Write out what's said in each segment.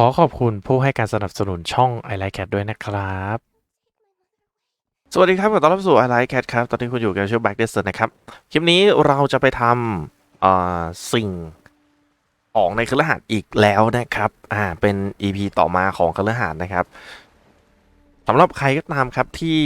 ขอขอบคุณผู้ให้การสนับสนุนช่อง i like cat ด้วยนะครับ สวัสดีครับขอต้อนรับสู่ i like cat ครับ ตอนนี้คุณอยู่กับช่วง back d e s k นะครับ คลิปนี้เราจะไปทำสิ่งของในคฤหาสน์อีกแล้วนะครับ อ่า เป็น EP ต่อมาของคฤหาสน์นะครับสำหรับใครก็ตามครับที่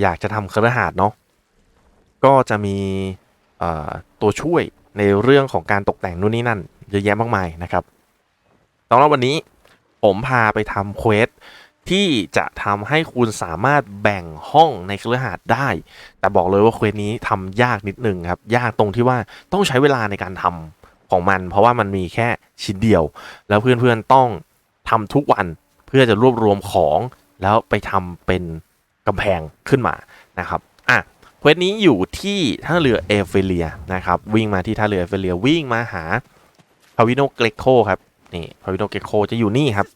อยากจะทำคฤหาสน์เนาะ ก็จะมีตัวช่วยในเรื่องของการตกแต่งนู่นนี่นั่นเยอะแยะมากมายนะครับสำหรับวันนี้ ผมพาไปทำเควสที่จะทำให้คุณสามารถแบ่งห้องในเคฤหาสน์ได้ แต่บอกเลยว่าเควสนี้ทำยากนิดนึงครับ ยากตรงที่ว่าต้องใช้เวลาในการทำของมัน เพราะว่ามันมีแค่ชิ้นเดียว แล้วเพื่อนๆต้องทำทุกวันเพื่อจะรวบรวมของแล้วไปทำเป็นกำแพงขึ้นมานะครับอะเควสนี้อยู่ที่ท่าเรือเอเฟเลียนะครับวิ่งมาที่ท่าเรือเอเฟเลียวิ่งมาหาพาวิโนเกรโคครับ นี่พาวิโนเกโคจะอยู่นี่ครับ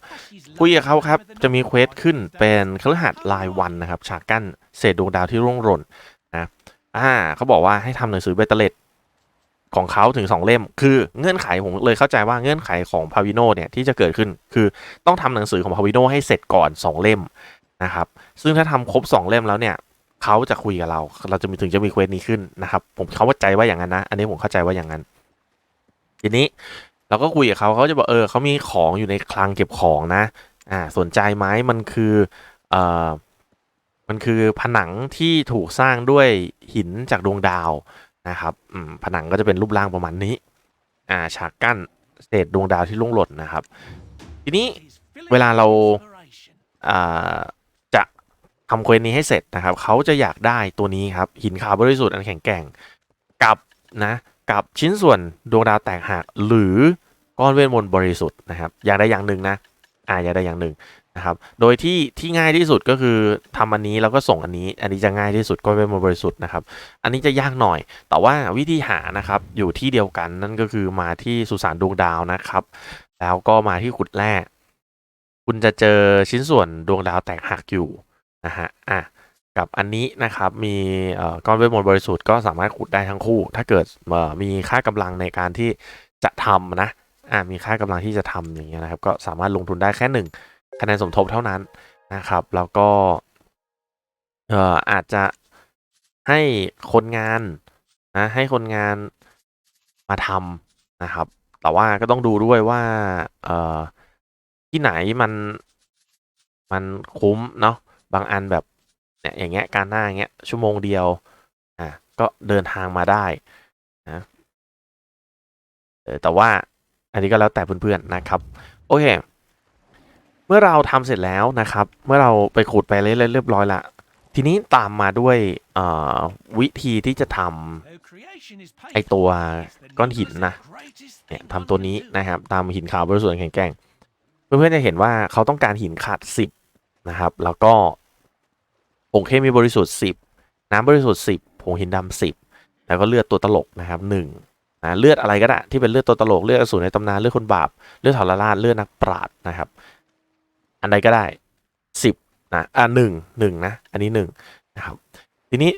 คุยกับเขาครับ จะมีเควสขึ้นเป็นคฤหัสถ์รายวันนะครับ ฉากกั้นเศษดวงดาวที่ร่วงหล่นนะอ่าเขาบอกว่าให้ทำหนังสือเบตเตเลตของเขาถึง 2 เล่ม คือเงื่อนไขผมเลยเข้าใจว่าเงื่อนไขของพาวิโนเนี่ยที่จะเกิดขึ้นคือต้องทำหนังสือของพาวิโนให้เสร็จก่อน 2 เล่มนะครับ ซึ่งถ้าทำครบ 2 เล่มแล้วเนี่ยเขาจะคุยกับเรา เราจะมีถึงจะมีเควสนี้ขึ้นนะครับ ผมเขาว่าใจว่าอย่างนั้นนะ อันนี้ผมเข้าใจว่าอย่างนั้น ทีนี้ เราก็คุยกับเขาเขาจะบอกเออเขามีของอยู่ในคลังเก็บของนะ อ่า สนใจไหมมันคือเอ่อมันคือผนังที่ถูกสร้างด้วยหินจากดวงดาวนะครับอืมผนังก็จะเป็นรูปร่างประมาณนี้ อ่า ฉากกั้นเศษดวงดาวที่ล่วงหล่นนะครับ ทีนี้เวลาเราอ่าจะทำเควสนี้ให้เสร็จนะครับ เขาจะอยากได้ตัวนี้ครับ หินขาวบริสุทธิ์อันแข็งแกร่งกับนะ กับชิ้นส่วนดวงดาวแตกหักหรือก้อนเวทมนต์บริสุทธิ์นะครับ อย่างใดอย่างหนึ่งนะอ่าอย่างใดอย่างหนึ่งนะครับ โดยที่ที่ง่ายที่สุดก็คือทำอันนี้แล้วก็ส่งอันนี้ อันนี้จะง่ายที่สุดก้อนเวทมนต์บริสุทธิ์นะครับ อันนี้จะยากหน่อย แต่ว่าวิธีหานะครับอยู่ที่เดียวกันนั่นก็คือมาที่สุสานดวงดาวนะครับ แล้วก็มาที่ขุดแร่คุณจะเจอชิ้นส่วนดวงดาวแตกหักอยู่นะฮะอะ กับอันนี้นะครับมีก้อนเวทมนต์บริสุทธิ์ก็สามารถขุดได้ทั้งคู่ ถ้าเกิดมีค่ากำลังในการที่จะทำนะอ่ามีค่ากำลังที่จะทำอย่างเงี้ยนะครับ ก็สามารถลงทุนได้แค่หนึ่งคะแนนสมทบเท่านั้นนะครับ แล้วก็เอ่ออาจจะให้คนงานนะให้คนงานมาทำนะครับ แต่ว่าก็ต้องดูด้วยว่าเอ่อที่ไหนมันมันคุ้มเนาะบางอันแบบ เนี่ยอย่างเงี้ยการหน้าอย่างเงี้ยชั่วโมงเดียวอะก็เดินทางมาได้นะเออแต่ว่าอันนี้ก็แล้วแต่เพื่อนๆนะครับ โอเค เมื่อเราทำเสร็จแล้วนะครับ เมื่อเราไปขุดไปเรื่อยๆเรียบร้อยละทีนี้ตามมาด้วยวิธีที่จะทำไอตัวก้อนหินนะเนี่ยทำตัวนี้นะครับ ตามหินขาวบริสุทธิ์แข็งแกร่ง เพื่อนๆจะเห็นว่าเขาต้องการหินขาดสิบนะครับ แล้วก็ ผงเคมีบริสุทธิ์สิบน้ำบริสุทธิ์สิบผงหินดำสิบแล้วก็เลือดตัวตลกนะครับหนึ่งนะเลือดอะไรก็ได้ที่เป็นเลือดตัวตลกเลือดอสูรในตำนานเลือดคนบาปเลือดทรราชเลือดนักปราชญ์นะครับ อันใดก็ได้สิบนะอ่าหนึ่งหนึ่งนะ อันนี้หนึ่งนะครับ ทีนี้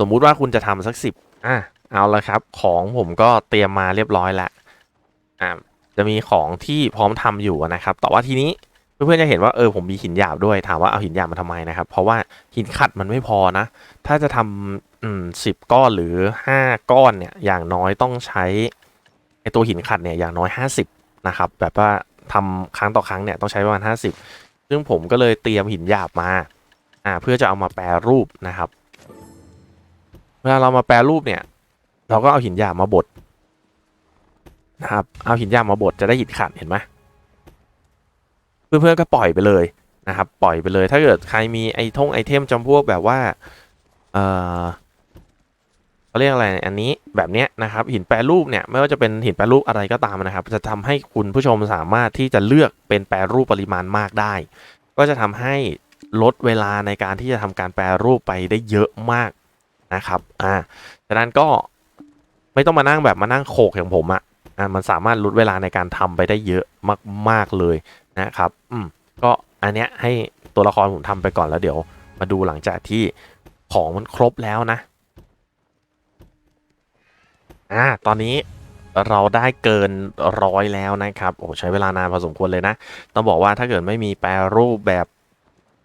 สมมุติว่าคุณจะทำสักสิบอะเอาละครับ ของผมก็เตรียมมาเรียบร้อยแล้วอ่าจะมีของที่พร้อมทำอยู่นะครับ แต่ว่าทีนี้ เพื่อนๆจะเห็นว่าเออผมมีหินหยาบด้วยถามว่าเอาหินหยาบมาทำไมนะครับ เพราะว่าหินขัดมันไม่พอนะ ถ้าจะทำสิบก้อนหรือห้าก้อนเนี่ยอย่างน้อยต้องใช้ไอตัวหินขัดเนี่ยอย่างน้อยห้าสิบนะครับแบบว่าทำครั้งต่อครั้งเนี่ยต้องใช้ประมาณห้าสิบซึ่งผมก็เลยเตรียมหินหยาบมาอ่าเพื่อจะเอามาแปรรูปนะครับ เวลาเรามาแปรรูปเนี่ย เราก็เอาหินหยาบมาบดนะครับเอาหินหยาบมาบดจะได้หินขัดเห็นไหม เพื่อนๆก็ปล่อยไปเลยนะครับ ปล่อยไปเลย ถ้าเกิดใครมีไอทงไอเทมจำพวกแบบว่า เออเขาเรียกอะไรอันนี้แบบเนี้ยนะครับ หินแปรรูปเนี่ยไม่ว่าจะเป็นหินแปรรูปอะไรก็ตามนะครับ จะทำให้คุณผู้ชมสามารถที่จะเลือกเป็นแปรรูปปริมาณมากได้ ก็จะทำให้ลดเวลาในการที่จะทำการแปรรูปไปได้เยอะมากนะครับ อ่าฉะนั้นก็ไม่ต้องมานั่งแบบมานั่งโขกอย่างผมอะ อะมันสามารถลดเวลาในการทำไปได้เยอะมาก ๆเลยนะครับอืมก็อันเนี้ยให้ตัวละครผมทำไปก่อนแล้วเดี๋ยว มาดูหลังจากที่ของมันครบแล้วนะอ่าตอนนี้เราได้เกินร้อยแล้วนะครับโอ้ใช้เวลานานพอสมควรเลยนะ ต้องบอกว่าถ้าเกิดไม่มีแปรรูปแบบ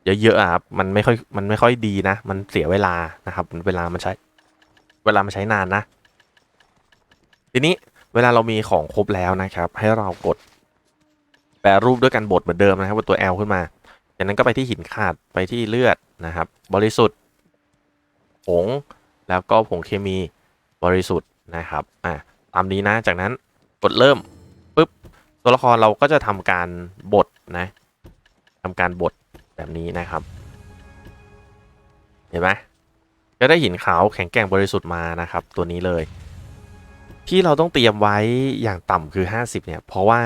เยอะๆอะครับมันไม่ค่อยมันไม่ค่อยดีนะ มันเสียเวลานะครับ เวลามันใช้ เวลามันใช้นานนะ ทีนี้ เวลาเรามีของครบแล้วนะครับ ให้เรากด แปรรูปด้วยกันบดเหมือนเดิมนะครับบนตัว L ขึ้นมา จากนั้นก็ไปที่หินขาดไปที่เลือดนะครับ บริสุทธิ์ผงแล้วก็ผงเคมีบริสุทธิ์นะครับอะตามนี้นะจากนั้นกดเริ่มปุ๊บตัวละครเราก็จะทำการบดนะทำการบดแบบนี้นะครับ เห็นไหมก็ได้หินขาวแข็งแกร่งบริสุทธิ์มานะครับ ตัวนี้เลย ที่เราต้องเตรียมไว้อย่างต่ำคือ 50 เนี่ย เพราะว่า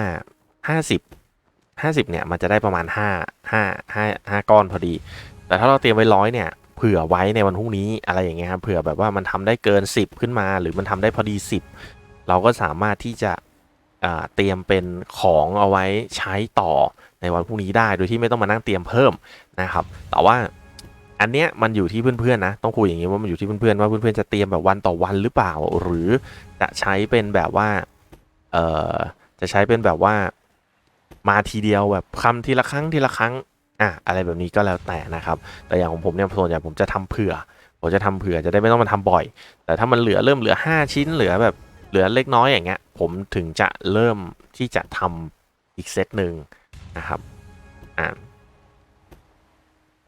50 50 เนี่ย มันจะได้ประมาณ 5 5 5 5 ก้อนพอดี แต่ถ้าเราเตรียมไว้ร้อยเนี่ย เผื่อไว้ในวันพรุ่งนี้อะไรอย่างเงี้ยครับ เผื่อแบบว่ามันทำได้เกิน 10 ขึ้นมา หรือมันทำได้พอดี 10 เราก็สามารถที่จะเตรียมเป็นของเอาไว้ใช้ต่อในวันพรุ่งนี้ได้ โดยที่ไม่ต้องมานั่งเตรียมเพิ่มนะครับ แต่ว่า อันเนี้ยมันอยู่ที่เพื่อนๆนะ ต้องคุยอย่างนี้ว่ามันอยู่ที่เพื่อนๆว่าเพื่อนๆจะเตรียมแบบวันต่อวันหรือเปล่า หรือจะใช้เป็นแบบว่า เอ่อ จะใช้เป็นแบบว่า มาทีเดียวแบบคำทีละครั้งทีละครั้ง อะอะไรแบบนี้ก็แล้วแต่นะครับ แต่อย่างของผมเนี่ยส่วนใหญ่ผมจะทำเผื่อ ผมจะทำเผื่อจะได้ไม่ต้องมาทำบ่อย แต่ถ้ามันเหลือเริ่มเหลือ 5 ชิ้นเหลือแบบเหลือเล็กน้อยอย่างเงี้ย ผมถึงจะเริ่มที่จะทำอีกเซตหนึ่งนะครับ อ่า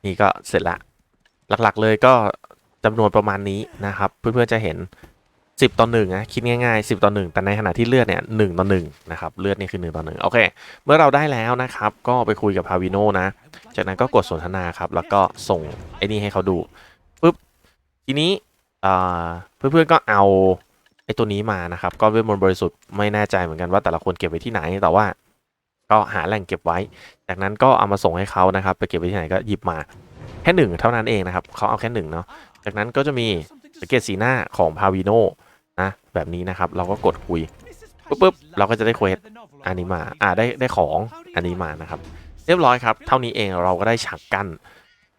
นี่ก็เสร็จละ หลักๆเลยก็จำนวนประมาณนี้นะครับ เพื่อนๆจะเห็น 10 ต่อ1นะคิดง่ายๆ 10 ต่อ 1 แต่ในขณะที่เลือดเนี่ย1ต่อ1นะครับเลือดนี่คือ 1 ต่อ 1 โอเค เมื่อเราได้แล้วนะครับ ก็ไปคุยกับพาวิโนนะ จากนั้นก็กดสนทนาครับ แล้วก็ส่งไอ้นี่ให้เขาดูปุ๊บทีนี้เพื่อนๆก็เอาไอ้ตัวนี้มานะครับ ก็เวทมนต์บริสุทธิ์ไม่แน่ใจเหมือนกันว่าแต่ละคนเก็บไว้ที่ไหนแต่ว่า ก็หาแหล่งเก็บไว้ จากนั้นก็เอามาส่งให้เขานะครับ ไปเก็บไว้ที่ไหนก็หยิบมา แค่หนึ่งเท่านั้นเองนะครับเขาเอาแค่หนึ่งเนาะจากนั้นก็จะมีสังเกตสีหน้าของพาวิโนนะแบบนี้นะครับเราก็กดคุยปุ๊บปุ๊บเราก็จะได้เควสอันนี้มาอ่าได้ได้ของอันนี้มานะครับ เรียบร้อยครับ เท่านี้เองเราก็ได้ฉากกั้น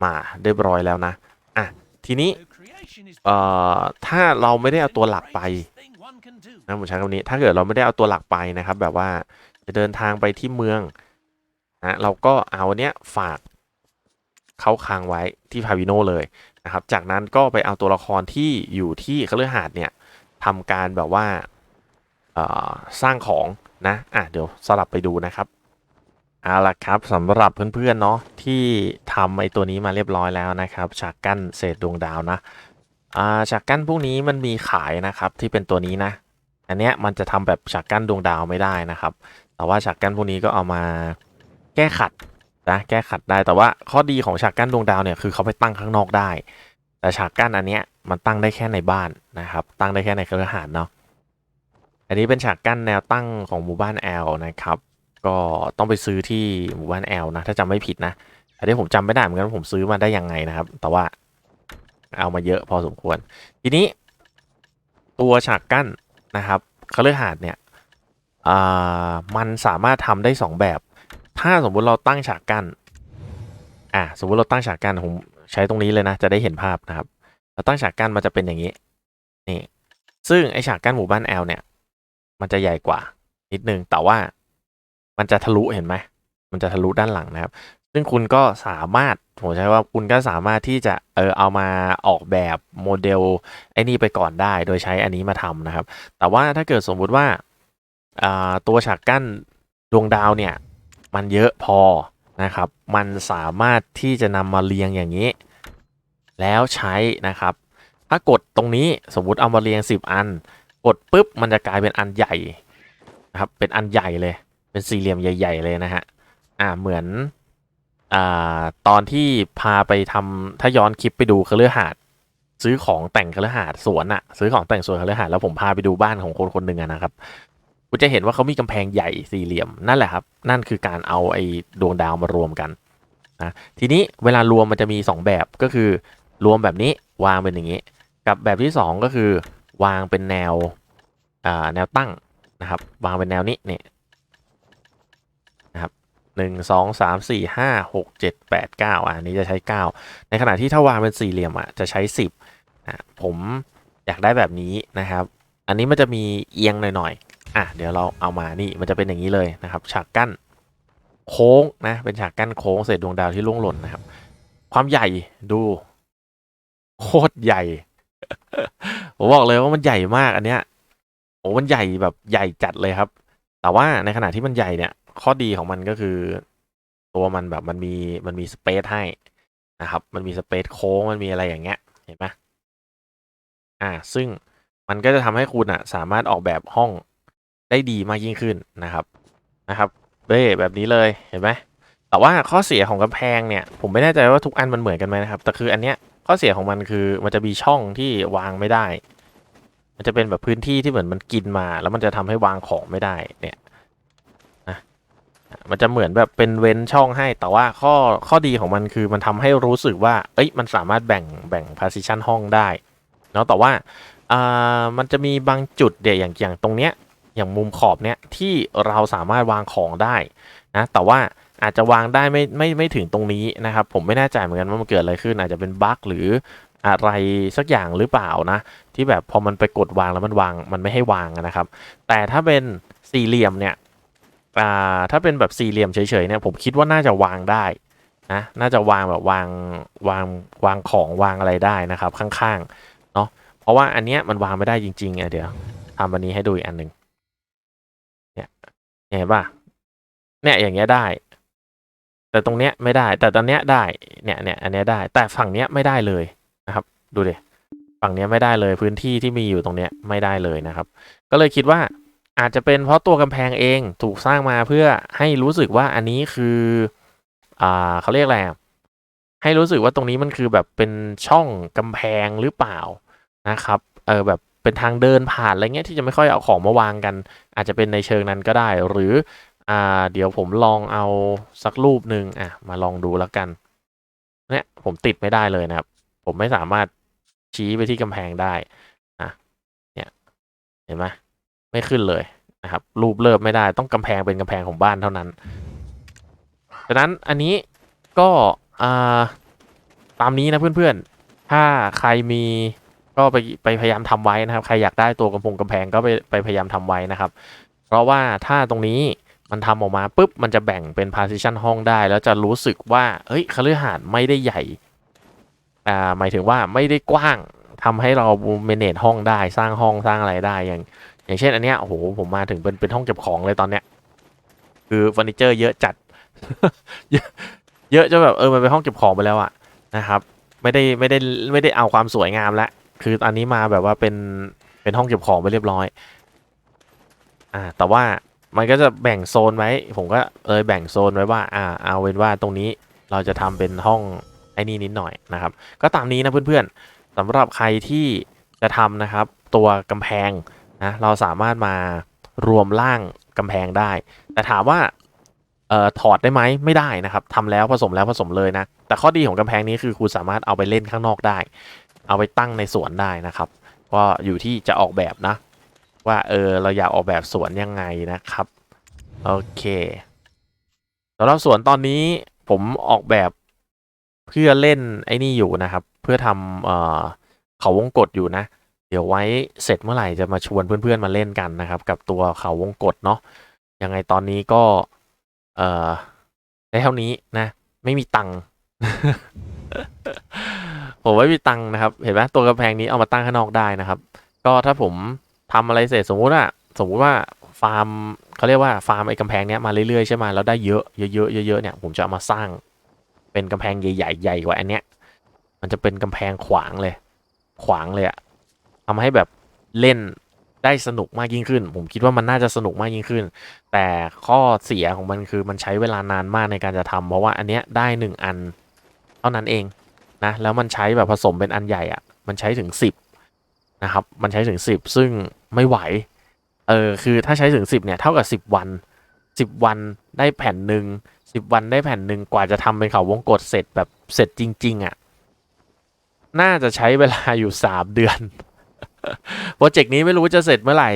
มาเรียบร้อยแล้วนะอะทีนี้เอ่อถ้าเราไม่ได้เอาตัวหลักไปนะผมใช้คำนี้ถ้าเกิดเราไม่ได้เอาตัวหลักไปนะครับ แบบว่าจะเดินทางไปที่เมืองนะเราก็เอาเนี้ยฝาก เขาค้างไว้ที่พาวิโนเลยนะครับ จากนั้นก็ไปเอาตัวละครที่อยู่ที่คฤหาสน์เนี่ยทำการแบบว่าสร้างของนะอะเดี๋ยวสลับไปดูนะครับเอาละครับสำหรับเพื่อนๆเนาะที่ทำไอตัวนี้มาเรียบร้อยแล้วนะครับฉากกั้นเศษดวงดาวนะอ่าฉากกั้นพวกนี้มันมีขายนะครับที่เป็นตัวนี้นะ อันเนี้ยมันจะทำแบบฉากกั้นดวงดาวไม่ได้นะครับ แต่ว่าฉากกั้นพวกนี้ก็เอามาแก้ขัด นะแก้ขัดได้แต่ว่าข้อดีของฉากกั้นดวงดาวเนี่ยคือเขาไปตั้งข้างนอกได้ แต่ฉากกั้นอันเนี้ยมันตั้งได้แค่ในบ้านนะครับ ตั้งได้แค่ในเครือหาสน์เนาะอันนี้เป็นฉากกั้นแนวตั้งของหมู่บ้านแอลนะครับ ก็ต้องไปซื้อที่หมู่บ้านแอลนะถ้าจำไม่ผิดนะอันนี้ผมจำไม่ได้เหมือนกันว่าผมซื้อมาได้ยังไงนะครับ แต่ว่าเอามาเยอะพอสมควร ทีนี้ ตัวฉากกั้นนะครับเคฤหาสน์เนี่ยอ่ามันสามารถทำได้สองแบบ ถ้าสมมุติเราตั้งฉากกั้นอ่าสมมุติเราตั้งฉากกั้นผมใช้ตรงนี้เลยนะ จะได้เห็นภาพนะครับ เราตั้งฉากกั้นมันจะเป็นอย่างนี้นี่ซึ่งไอฉากกั้นหมู่บ้านแอลเนี่ย มันจะใหญ่กว่า นิดนึงแต่ว่ามันจะทะลุเห็นไหมมันจะทะลุด้านหลังนะครับ ซึ่งคุณก็สามารถผมใช้ว่าคุณก็สามารถที่จะเออเอามาออกแบบโมเดลไอ้นี่ไปก่อนได้ โดยใช้อันนี้มาทำนะครับ แต่ว่าถ้าเกิดสมมุติว่าอ่าตัวฉากกั้นดวงดาวเนี่ย มันเยอะพอนะครับ มันสามารถที่จะนำมาเรียงอย่างนี้ แล้วใช้นะครับ ถ้ากดตรงนี้สมมติเอามาเรียง 10 อัน กดปุ๊บมันจะกลายเป็นอันใหญ่นะครับ เป็นอันใหญ่เลย เป็นสี่เหลี่ยมใหญ่ ๆ เลยนะฮะ อ่าเหมือนอ่าตอนที่พาไปทำถ้าย้อนคลิปไปดูคฤหาสน์ซื้อของแต่งคฤหาสน์สวนอะซื้อของแต่งสวนคฤหาสน์แล้วผมพาไปดูบ้านของคนคนหนึ่งอะนะครับ คุณจะเห็นว่าเขามีกำแพงใหญ่สี่เหลี่ยมนั่นแหละครับ นั่นคือการเอาไอ้ดวงดาวมารวมกันนะทีนี้เวลารวมมันจะมี 2 แบบก็คือ รวมแบบนี้วางเป็นอย่างนี้ กับแบบที่ 2 ก็คือ วางเป็นแนวอ่าแนวตั้งนะครับ วางเป็นแนวนี้เนี่ยนะครับหนึ่งสองสามสี่ห้าหกเจ็ดแปดเก้าอันนี้จะใช้เก้าในขณะที่ถ้าวางเป็นสี่เหลี่ยมอะจะใช้สิบอะผมอยากได้แบบนี้นะครับ อันนี้มันจะมีเอียงหน่อย อะเดี๋ยวเราเอามานี่มันจะเป็นอย่างนี้เลยนะครับฉากกั้นโค้งนะเป็นฉากกั้นโค้งเศษดวงดาวที่ล่วงหล่นนะครับ ความใหญ่ดูโคตรใหญ่ผมบอกเลยว่ามันใหญ่มากอันเนี้ยโอ้มันใหญ่แบบใหญ่จัดเลยครับ แต่ว่าในขณะที่มันใหญ่เนี่ย ข้อดีของมันก็คือ ตัวมันแบบมันมีมันมีสเปซให้นะครับ มันมีสเปซโค้งมันมีอะไรอย่างเงี้ยเห็นไหมอ่า ซึ่งมันก็จะทำให้คุณอะ สามารถออกแบบห้อง ได้ดีมากยิ่งขึ้นนะครับนะครับเบ้แบบนี้เลยเห็นไหมแต่ว่าข้อเสียของกำแพงเนี่ยผมไม่แน่ใจว่าทุกอันมันเหมือนกันไหมนะครับแต่คืออันเนี้ยข้อเสียของมันคือมันจะมีช่องที่วางไม่ได้ มันจะเป็นแบบพื้นที่ที่เหมือนมันกินมา แล้วมันจะทำให้วางของไม่ได้เนี่ยนะมันจะเหมือนแบบเป็นเว้นช่องให้ แต่ว่าข้อข้อดีของมันคือมันทำให้รู้สึกว่า เอ้ยมันสามารถแบ่งแบ่ง partition ห้องได้เนาะแต่ว่าอ่ามันจะมีบางจุดเดี๋ยอย่างอย่างตรงเนี้ย อย่างมุมขอบเนี้ยที่เราสามารถวางของได้นะแต่ว่าอาจจะวางได้ไม่ไม่ไม่ถึงตรงนี้นะครับ ผมไม่แน่ใจเหมือนกันว่ามันเกิดอะไรขึ้นอาจจะเป็นบั๊กหรืออะไรสักอย่างหรือเปล่านะ ที่แบบพอมันไปกดวางแล้วมันวางมันไม่ให้วางนะครับ แต่ถ้าเป็นสี่เหลี่ยมเนี่ยอ่าถ้าเป็นแบบสี่เหลี่ยมเฉยๆเนี่ยผมคิดว่าน่าจะวางได้นะน่าจะวางแบบวางวางวางของวางอะไรได้นะครับ ข้างๆเนาะเพราะว่าอันเนี้ยมันวางไม่ได้จริงๆอะเดี๋ยวทำอันนี้ให้ดูอีกอันหนึ่ง เห็นป่ะเนี่ยอย่างเงี้ยได้ แต่ตรงเนี้ยไม่ได้ แต่ตอนเนี้ยได้เนี่ยเนี่ยอันเนี้ยได้ แต่ฝั่งเนี้ยไม่ได้เลยนะครับ ดูดิฝั่งเนี้ยไม่ได้เลยพื้นที่ที่มีอยู่ตรงเนี้ยไม่ได้เลยนะครับ ก็เลยคิดว่าอาจจะเป็นเพราะตัวกำแพงเองถูกสร้างมาเพื่อให้รู้สึกว่าอันนี้คืออ่าเขาเรียกอะไรให้รู้สึกว่าตรงนี้มันคือแบบเป็นช่องกำแพงหรือเปล่านะครับ เออแบบ เป็นทางเดินผ่านอะไรเงี้ยที่จะไม่ค่อยเอาของมาวางกัน อาจจะเป็นในเชิงนั้นก็ได้ หรืออ่าเดี๋ยวผมลองเอาสักรูปหนึ่งอะมาลองดูแล้วกันเนี่ยผมติดไม่ได้เลยนะครับ ผมไม่สามารถชี้ไปที่กำแพงได้อะเนี่ยเห็นไหมไม่ขึ้นเลยนะครับ รูปเลิบไม่ได้ต้องกำแพงเป็นกำแพงของบ้านเท่านั้นดังนั้นอันนี้ก็อ่าตามนี้นะเพื่อนๆ ถ้าใครมี ก็ไปไปพยายามทำไว้นะครับ ใครอยากได้ตัวกำพงกำแพงก็ไปไปพยายามทำไว้นะครับ เพราะว่าถ้าตรงนี้มันทำออกมาปุ๊บมันจะแบ่งเป็น partition ห้องได้ แล้วจะรู้สึกว่าเฮ้ยคฤหาสน์ไม่ได้ใหญ่อ่าหมายถึงว่าไม่ได้กว้างทำให้เรา manage ห้องได้สร้างห้องสร้างอะไรได้อย่าง อย่างเช่นอันเนี้ยโอ้โหผมมาถึงเป็นเป็นห้องเก็บของเลยตอนเนี้ยคือเฟอร์นิเจอร์เยอะจัด เยอะเยอะจนแบบเออมันเป็นห้องเก็บของไปแล้วอะนะครับ ไม่ได้ไม่ได้ไม่ได้เอาความสวยงามละ คืออันนี้มาแบบว่าเป็นเป็นห้องเก็บของไปเรียบร้อย อ่า แต่ว่ามันก็จะแบ่งโซนไว้ ผมก็เลยแบ่งโซนไว้ว่า อ่า เอาเป็นว่าตรงนี้เราจะทำเป็นห้องไอ้นี่นิดหน่อยนะครับ ก็ตามนี้นะเพื่อนๆสำหรับใครที่จะทำนะครับ ตัวกำแพงนะเราสามารถมารวมร่างกำแพงได้ แต่ถามว่าเอ่อถอดได้ไหมไม่ได้นะครับทำแล้วผสมแล้วผสมเลยนะ แต่ข้อดีของกำแพงนี้คือคุณสามารถเอาไปเล่นข้างนอกได้ เอาไปตั้งในสวนได้นะครับ ก็อยู่ที่จะออกแบบนะ ว่าเออเราอยากออกแบบสวนยังไงนะครับ โอเคสำหรับสวนตอนนี้ผมออกแบบเพื่อเล่นไอ้นี่อยู่นะครับ เพื่อทำเอ่อเขาวงกดอยู่นะ เดี๋ยวไว้เสร็จเมื่อไหร่จะมาชวนเพื่อนๆมาเล่นกันนะครับ กับตัวเขาวงกดเนาะยังไงตอนนี้ก็เอ่อได้เท่านี้นะ ไม่มีตังค์ ผมไม่มีตังค์นะครับ เห็นไหมตัวกำแพงนี้เอามาตั้งข้างนอกได้นะครับ ก็ถ้าผมทำอะไรเสร็จสมมุติว่าสมมุติว่าฟาร์มเขาเรียกว่าฟาร์มไอ้กำแพงเนี้ยมาเรื่อยๆใช่ไหมแล้วได้เยอะเยอะๆเยอะๆเนี่ยผมจะเอามาสร้าง เป็นกำแพงใหญ่ๆใหญ่กว่าอันเนี้ย มันจะเป็นกำแพงขวางเลย ขวางเลยอะทำให้แบบเล่นได้สนุกมากยิ่งขึ้น ผมคิดว่ามันน่าจะสนุกมากยิ่งขึ้น แต่ข้อเสียของมันคือมันใช้เวลานานมากในการจะทำเพราะว่าอันเนี้ยได้หนึ่งอัน เท่านั้นเอง นะแล้วมันใช้แบบผสมเป็นอันใหญ่อะมันใช้ถึงสิบนะครับ มันใช้ถึงสิบซึ่งไม่ไหว เออคือถ้าใช้ถึงสิบเนี่ยเท่ากับสิบวันสิบวันได้แผ่นหนึ่งสิบวันได้แผ่นหนึ่งกว่าจะทำเป็นเขาวงกดเสร็จแบบเสร็จจริง ๆอะน่าจะใช้เวลาอยู่สามเดือน โปรเจกต์นี้ไม่รู้จะเสร็จเมื่อไหร่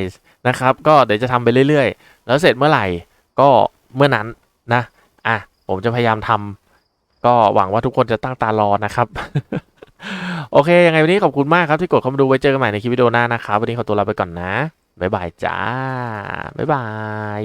นะครับ ก็เดี๋ยวจะทำไปเรื่อย ๆ แล้วเสร็จเมื่อไหร่ก็เมื่อนั้นนะ อะ ผมจะพยายามทำ ก็หวังว่าทุกคนจะตั้งตารอนะครับ โอเค ยังไงวันนี้ขอบคุณมากครับที่กดเข้ามาดูไว้เจอกันใหม่ในคลิปวิดีโอหน้านะครับ วันนี้ขอตัวลาไปก่อนนะบ๊ายบายจ้าบ๊ายบาย